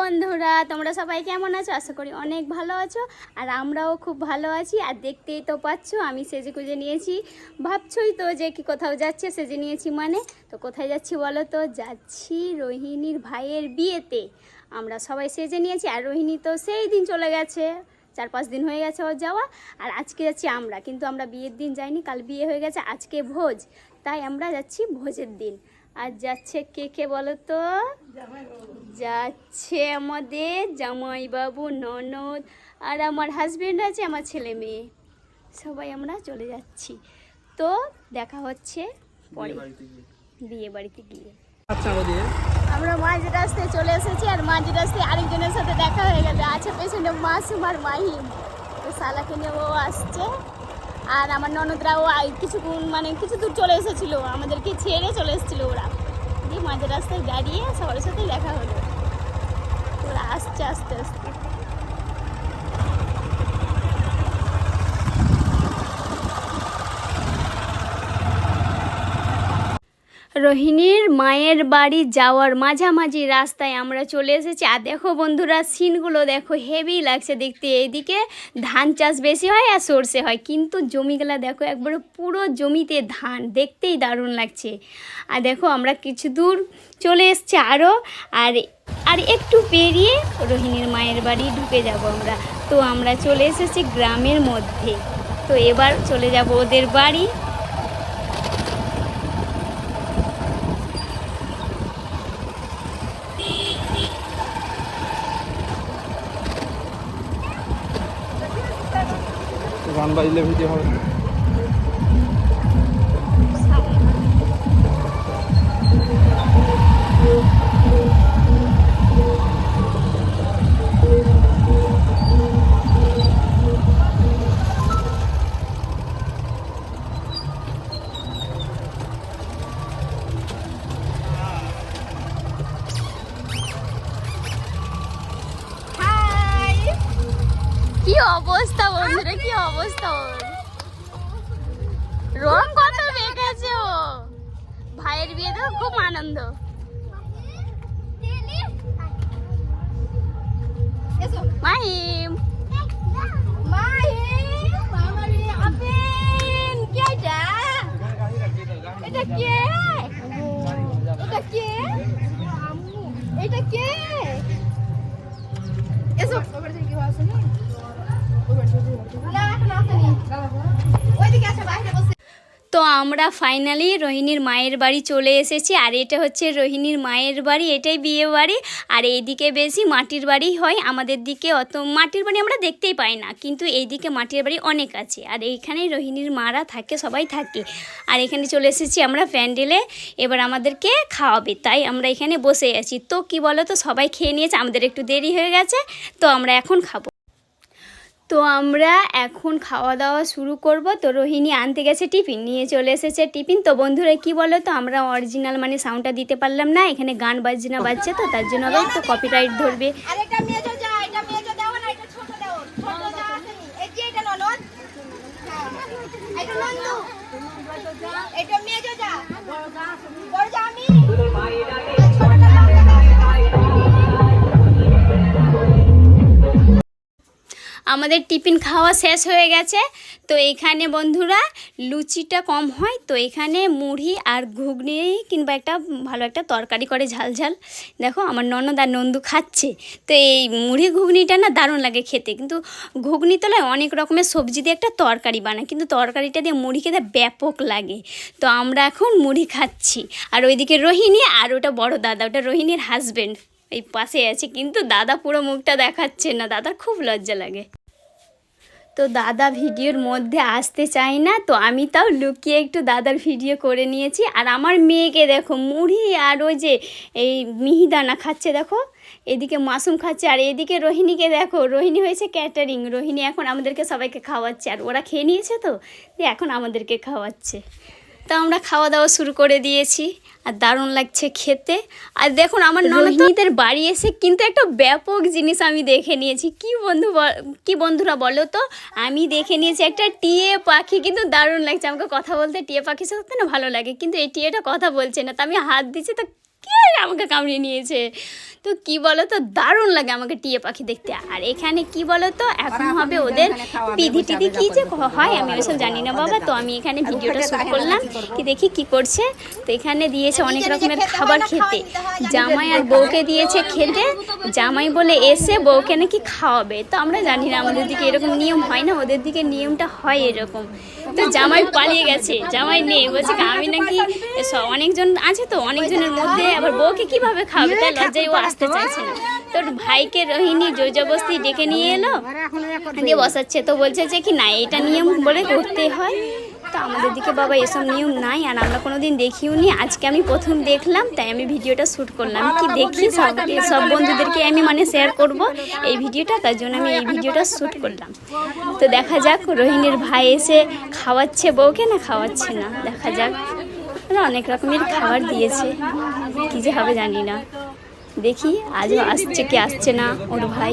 বন্ধুরা, তোমরা সবাই কেমন আছো? আশা করি অনেক ভালো আছো, আর আমরাও খুব ভালো আছি। আর দেখতেই তো পাচ্ছ, আমি সেজে গুজে নিয়েছি। ভাবছই তো যে কি কোথাও যাচ্ছে, সেজে নিয়েছি মানে। তো কোথায় যাচ্ছি বলো তো? যাচ্ছি রোহিণীর ভাইয়ের বিয়েতে। আমরা সবাই সেজে নিয়েছি, আর রোহিণী তো সেই দিন চলে গেছে। চার পাঁচ দিন হয়ে গেছে ওর যাওয়া, আর আজকে যাচ্ছি আমরা। কিন্তু আমরা বিয়ের দিন যাইনি, কাল বিয়ে হয়ে গেছে, আজকে ভোজ। তাই আমরা যাচ্ছি ভোজের দিন। আর যাচ্ছে কে কে বলো তো যাচ্ছে আমাদের জামাইবাবু ননদ আর আমার হাজব্যান্ড আছে আমার ছেলে মেয়ে। সবাই আমরা চলে যাচ্ছি। তো দেখা হচ্ছে পরে। বিয়ে বাড়িতে গিয়ে। আচ্ছা আমরা মাঝ রাস্তায় চলে এসেছি আর মাঝ রাস্তায় আরেকজনের সাথে দেখা হয়ে গেছে আছে পেছনে মাসুম আর মাহিম। তো শালাকে নিয়ে ও আসছে। আর আমার ননদরাও কিছুক্ষণ মানে কিছু দূর চলে এসেছিল। আমাদেরকে ছেড়ে চলে এসেছিল ওরা। দিয়ে মাঝে রাস্তায় দাঁড়িয়ে সবার সাথে দেখা হলো। ওরা আসছে, আস্তে আস্তে। রোহিণীর মায়ের বাড়ি যাওয়ার মাঝামাঝি রাস্তায় আমরা চলে এসেছি। আর দেখো বন্ধুরা, সিনগুলো দেখো হেভি লাগছে দেখতে। এইদিকে ধান চাষ বেশি হয় আর সর্ষে হয়। কিন্তু জমিগুলো দেখো একবারে পুরো জমিতে ধান। দেখতেই দারুণ লাগছে। আর দেখো আমরা কিছু দূর চলে এসছি আরও আর আর একটু পেরিয়ে রোহিণীর মায়ের বাড়ি ঢুকে যাব আমরা। তো আমরা চলে এসেছি গ্রামের মধ্যে। তো এবার চলে যাব ওদের বাড়ি। গান বাজলে ভিডিও হবে অবস্থা কি অবস্থা ওর? রং কত বেঁকেছে ও? ভাইয়ের বিয়ে তো খুব আনন্দ। মাহিম। তো আমরা ফাইনালি রোহিণীর মায়ের বাড়ি চলে এসেছি। আর এটা হচ্ছে রোহিণীর মায়ের বাড়ি, এটাই বিয়ে বাড়ি। আর এইদিকে বেশি মাটির বাড়ি হয় আমাদের দিকে অত, মাটির বাড়ি আমরা দেখতেই পাই না, কিন্তু এইদিকে মাটির বাড়ি অনেক আছে। আর এইখানেই রোহিণীর মারা থাকে, সবাই থাকে। আর এখানে চলে এসেছি আমরা প্যান্ডেলে, এবার আমাদেরকে খাওয়াবে, তাই আমরা এখানে বসে আছি। তো কি বলো তো সবাই খেয়ে নিয়েছে, আমাদের একটু দেরি হয়ে গেছে, তো আমরা এখন খাব। তো আমরা এখন খাওয়া দাওয়া শুরু করব। তো রোহিণী আনতে গেছে টিফিন নিয়ে চলে এসেছে টিফিন। তো বন্ধুরা কি বলো তো আমরা অরিজিনাল মানে সাউন্ডটা দিতে পারলাম না। এখানে গান বাজছে না বাজছে তো তার জন্য আবার একটু কপিরাইট ধরবে। এটা মেজো যা এটা মেজো দাও আমাদের টিফিন খাওয়া শেষ হয়ে গেছে। তো এখানে বন্ধুরা লুচিটা কম হয়, তো এখানে মুড়ি আর ঘুগনি কিংবা একটা ভালো একটা তরকারি করে ঝাল ঝাল দেখো আমার ননদ আর নন্দু খাচ্ছে। তো এই মুড়ি ঘুগনিটা না দারুণ লাগে খেতে। কিন্তু ঘুগনি তলায় অনেক রকমের সবজি দিয়ে একটা তরকারি বানায়, কিন্তু তরকারিটা দিয়ে মুড়ি খেতে ব্যাপক লাগে। তো আমরা এখন মুড়ি খাচ্ছি। আর ওইদিকে রোহিণী আর ওটা বড় দাদা, ওটা রোহিণীর হাজবেন্ড এই পাশে আছে, কিন্তু দাদা পুরো মুখটা দেখাচ্ছে না, দাদার খুব লজ্জা লাগে। তো দাদা ভিডিওর মধ্যে আসতে চাই না, তো আমি তাও লুকিয়ে একটু দাদার ভিডিও করে নিয়েছি। আর আমার মেয়েকে দেখো, মুড়ি আর ওই যে এই মিহিদানা খাচ্ছে দেখো, এদিকে মাসুম খাচ্ছে আর এদিকে রোহিণীকে দেখো, রোহিণী হয়েছে ক্যাটারিং রোহিণী এখন আমাদেরকে সবাইকে খাওয়াচ্ছে। আর ওরা খেয়ে নিয়েছে তো এখন আমাদেরকে খাওয়াচ্ছে। তো আমরা খাওয়া দাওয়া শুরু করে দিয়েছি। আর দারুণ লাগছে খেতে। আর দেখুন, আমার ননদদের বাড়ি এসে কিন্তু একটা ব্যাপক জিনিস আমি দেখে নিয়েছি। কি বন্ধু কি বন্ধুরা বলো তো? আমি দেখে নিয়েছি একটা টিয়ে পাখি, কিন্তু দারুণ লাগছে। আমাকে কথা বলতে টিয়ে পাখির সাথে না ভালো লাগে, কিন্তু এই টিয়েটা কথা বলছে না। তো আমি হাত দিচ্ছি, তো কে আমাকে কামড়িয়ে নিয়েছে? তো কি বলো তো দারুণ লাগে আমাকে টিয়ে পাখি দেখতে। আর এখানে কি বলো তো এখন হবে ওদের পিধি টিধি কি যে হয় আমি ওইসব জানি না বাবা। তো আমি এখানে ভিডিওটা শুট করলাম কি দেখি কি করছে। তো এখানে দিয়েছে অনেক রকমের খাবার খেতে। জামাই আর বউকে দিয়েছে খেতে। জামাই বলে এসে বউকে নাকি খাওয়াবে? তো আমরা জানি না আমাদের দিকে এরকম নিয়ম হয় না ওদের দিকে নিয়মটা হয় এরকম। তো জামাই পালিয়ে গেছে জামাই নেই। বলছে আমি নাকি অনেকজন আছে তো অনেকজনের মধ্যে আবার বউকে কীভাবে খাবে তাই লজ্জায় ও আসতে চাইছে না। তোর ভাইকে রোহিণী জোর জবস্তি ডেকে নিয়ে এলো। দিয়ে বসাচ্ছে। তো বলছে যে কি না এটা নিয়ম বলে করতে হয়। আমাদের দিকে বাবা এসব নিয়ম নাই আর আমরা কোনোদিন দেখিও নি। আজকে আমি প্রথম দেখলাম, তাই আমি ভিডিওটা শ্যুট করলাম। কি দেখি? সব সব বন্ধুদেরকে আমি মানে শেয়ার করব এই ভিডিওটা, তার জন্য আমি এই ভিডিওটা শ্যুট করলাম। তো দেখা যাক, রোহিণীর ভাই এসে খাওয়াচ্ছে বউকে না খাওয়াচ্ছে না? দেখা যাক। অনেক রকমের খাবার দিয়েছে। কী যে হবে জানি না। দেখি, আজও আসছে কি আসছে না ওর ভাই।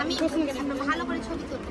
আমি ভালো করে ছবি তুলবো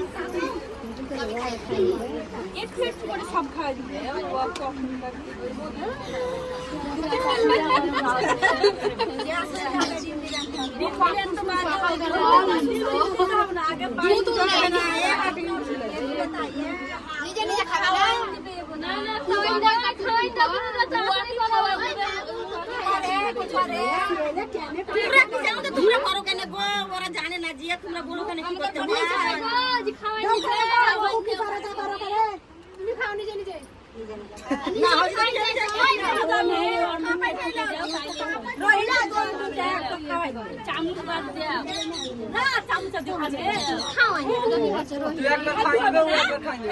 চল্লিশ আঠাশ রোহিণী এটা চাপতে বল নিজে নিজে খাবে না তোমরা কি তোমরা করো কেন? জানে না যে তোমরা বলো কেন কি করতে হবে না হয় তো নিজে নিজে রহিলা দোল দুটা একটা খাওয়াই চামচ বাদ দাও না চামচ আজকে খাওয়াই তুই একবার খাইবে ও একবার খাইবে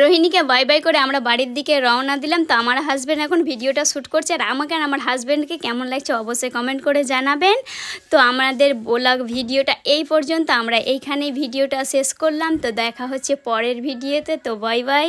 রোহিণীকে বাই বাই করে আমরা বাড়ির দিকে রওনা দিলাম। তো আমার হাজব্যান্ড এখন ভিডিওটা শ্যুট করছে আর আমাকে আর আমার হাজব্যান্ডকে কেমন লাগছে অবশ্যই কমেন্ট করে জানাবেন। তো আমাদের ব্লগ ভিডিওটা এই পর্যন্ত, আমরা এইখানেই ভিডিওটা শেষ করলাম। তো দেখা হচ্ছে পরের ভিডিওতে। তো বাই বাই